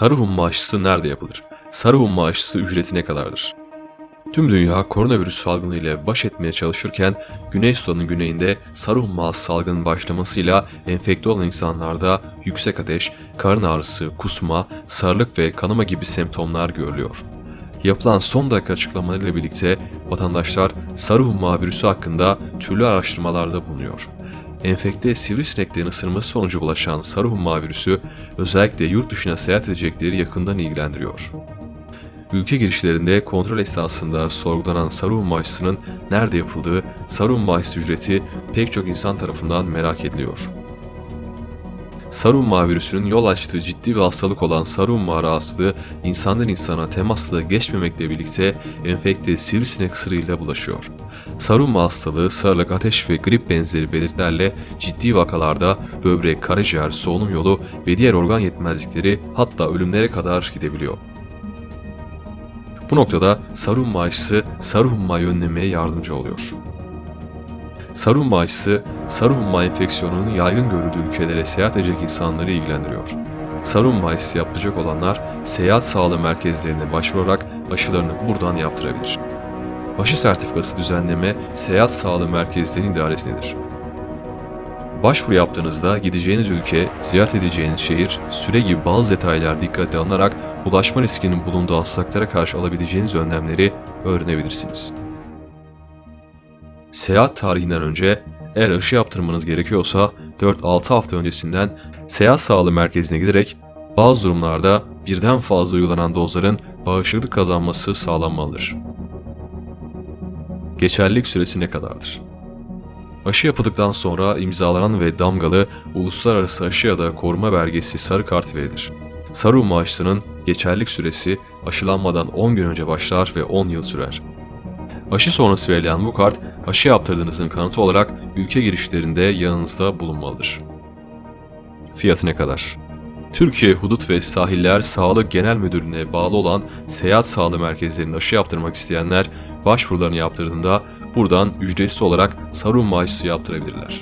Sarı humma aşısı nerede yapılır? Sarı humma aşısı ücreti ne kadardır? Tüm dünya koronavirüs salgını ile baş etmeye çalışırken Güney Sudan'ın güneyinde sarı humma salgının başlamasıyla enfekte olan insanlarda yüksek ateş, karın ağrısı, kusma, sarılık ve kanama gibi semptomlar görülüyor. Yapılan son dakika açıklamalarıyla birlikte vatandaşlar sarı humma virüsü hakkında türlü araştırmalarda bulunuyor. Enfekte sivrisineklerin ısırması sonucu bulaşan sarı humma virüsü özellikle yurt dışına seyahat edecekleri yakından ilgilendiriyor. Ülke girişlerinde kontrol esnasında sorgulanan sarı humma aşısının nerede yapıldığı, sarı humma aşısı ücreti pek çok insan tarafından merak ediliyor. Sarı humma virüsünün yol açtığı ciddi bir hastalık olan sarı humma rahatsızlığı insandan insana temasla geçmemekle birlikte enfekte sivrisinek ısırığıyla bulaşıyor. Sarı humma hastalığı sarılık, ateş ve grip benzeri belirtilerle ciddi vakalarda böbrek, karaciğer, solunum yolu ve diğer organ yetmezlikleri hatta ölümlere kadar gidebiliyor. Bu noktada sarı humma aşısı sarı hummayı önlemeye yardımcı oluyor. Sarı humma aşısı, sarı humma enfeksiyonunun yaygın görüldüğü ülkelere seyahat edecek insanları ilgilendiriyor. Sarı humma aşısı yapacak olanlar seyahat sağlığı merkezlerine başvurarak aşılarını buradan yaptırabilir. Aşı sertifikası düzenleme seyahat sağlığı merkezlerinin idaresindedir. Başvuru yaptığınızda gideceğiniz ülke, ziyaret edeceğiniz şehir, süre gibi bazı detaylar dikkate alınarak bulaşma riskinin bulunduğu hastalıklara karşı alabileceğiniz önlemleri öğrenebilirsiniz. Seyahat tarihinden önce eğer aşı yaptırmanız gerekiyorsa 4-6 hafta öncesinden seyahat sağlığı merkezine giderek bazı durumlarda birden fazla uygulanan dozların bağışıklık kazanması sağlanmalıdır. Geçerlilik süresi ne kadardır? Aşı yapıldıktan sonra imzalanan ve damgalı uluslararası aşı ya da koruma belgesi sarı kart verilir. Sarı humma aşısının geçerlilik süresi aşılanmadan 10 gün önce başlar ve 10 yıl sürer. Aşı sonrası verilen bu kart aşı yaptırdığınızın kanıtı olarak ülke girişlerinde yanınızda bulunmalıdır. Fiyatı ne kadar? Türkiye Hudut ve Sahiller Sağlık Genel Müdürlüğü'ne bağlı olan seyahat sağlığı merkezlerinde aşı yaptırmak isteyenler başvurularını yaptırdığında buradan ücretsiz olarak sarı humma aşısı yaptırabilirler.